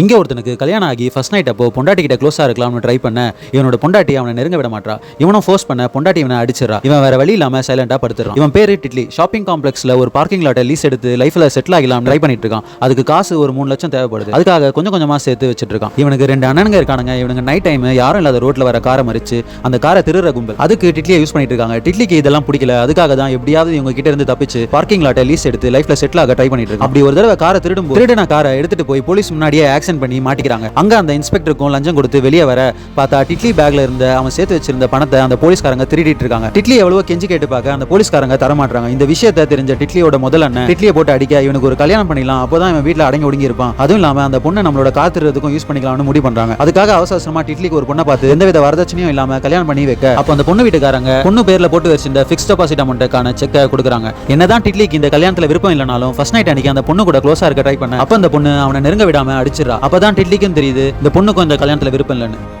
இங்கே ஒருத்தனுக்கு கல்யாணம் ஆகி ஃபஸ்ட் நைட் அப்போ பொண்டாட்டி கிட்ட க்ளோஸாக இருக்கலாம்னு ட்ரை பண்ண இவனோட பொண்டாட்டி அவனை நெருங்க விட மாட்டா இவனும் ஃபோர்ஸ் பண்ண பொண்டாட்டி இவனை அடிச்சிடா இவன் வேற வழி இல்லாமல் சைலண்டாக படுத்துறான் இவன் பேர் டிட்லி. ஷாப்பிங் காம்ப்ளெக்ஸில் ஒரு பார்க்கிங் லாட்டை லீஸ் எடுத்து லைஃப்ல செட்டில் ஆகலாம் ட்ரை பண்ணிட்டு இருக்கான். அதுக்கு காசு ஒரு மூணு லட்சம் தேவைப்படுது. அதுக்காக கொஞ்சம் கொஞ்சமாக சேர்த்து வச்சுட்டு இருக்கான். இவனுக்கு ரெண்டு அண்ணனுங்க இருக்கானுங்க. இவனுங்க நைட் டைம் யாரும் இல்லாத ரோட்டில் வர காரை மறிச்சு அந்த காரை திருற கும்பல். அதுக்கு டிட்லியை யூஸ் பண்ணிட்டு இருக்காங்க. டிட்லிக்கு இதெல்லாம் பிடிக்கல. அதுக்காக தான் எப்படியாவது இவங்க கிட்ட இருந்து தப்பிச்சு பார்க்கிங் லாட்டை லீஸ் எடுத்து லைஃப்ல செட்டில் ஆக ட்ரை பண்ணிட்டு இருக்கான். அப்படி ஒரு தடவை காரை திருடும் திருடின காரை எடுத்துட்டு போய் போலீஸ் முன்னாடியே ஆக்சன் பண்ணி மாட்டிக்கிறாங்க. அங்க அந்த இன்ஸ்பெக்டருக்கும் லஞ்சம் கொடுத்து வெளியே வர பார்த்தா டிட்லி பேக்ல இருந்த அவன் சேர்த்து வச்சிருந்த பணத்தை அந்த போலீஸ்காரங்க திருடிட்டு இருக்காங்க. டிட்லி எவ்வளவோ கெஞ்சி கேட்டு பார்க்க அந்த போலீஸ்காரங்க தர மாட்டாங்க இந்த விஷயத்தை தெரிஞ்ச டிட்லியோட முதல் அண்ணன் டிட்லியை போட்டு அடிக்க இவனுக்கு ஒரு கல்யாணம் பண்ணிடலாம். அப்போதான் இவன் வீட்டில் அடங்கி ஒடுங்கி இருப்பான் அதுவும் இல்லாம அந்த பொண்ணை நம்மளோட காத்துறதுக்கும் யூஸ் பண்ணிக்கலாம்னு முடிவு பண்றாங்க. அதுக்காக அவசரமா டிட்லிக்கு ஒரு பொண்ணை பார்த்து எந்தவித வரதட்சணையும் இல்லாம கல்யாணம் பண்ணி வைக்க அப்போ அந்த பொண்ணு வீட்டுக்காரங்க பொண்ணு பேர்ல போட்டு வச்சிருந்த ஃபிக்ஸ் டெபாசிட் அமௌண்ட்டுக்கான செக்கை கொடுக்குறாங்க. என்னதான் டிட்லிக்கு இந்த கல்யாணத்துல விருப்பம் இல்லைனாலும் ஃபர்ஸ்ட் நைட் அன்னைக்கு அந்த பொண்ணு கூட க்ளோஸா இருக்க ட்ரை பண்ண அப்ப அந்த பொண்ணு அவனை நெருங்க விடாம அடிச்சிடறா அப்பதான் டிட்லிக்கும் தெரியுது இந்த பொண்ணுக்கும் இந்த கல்யாணத்துல விருப்பம் இல்லைன்னு.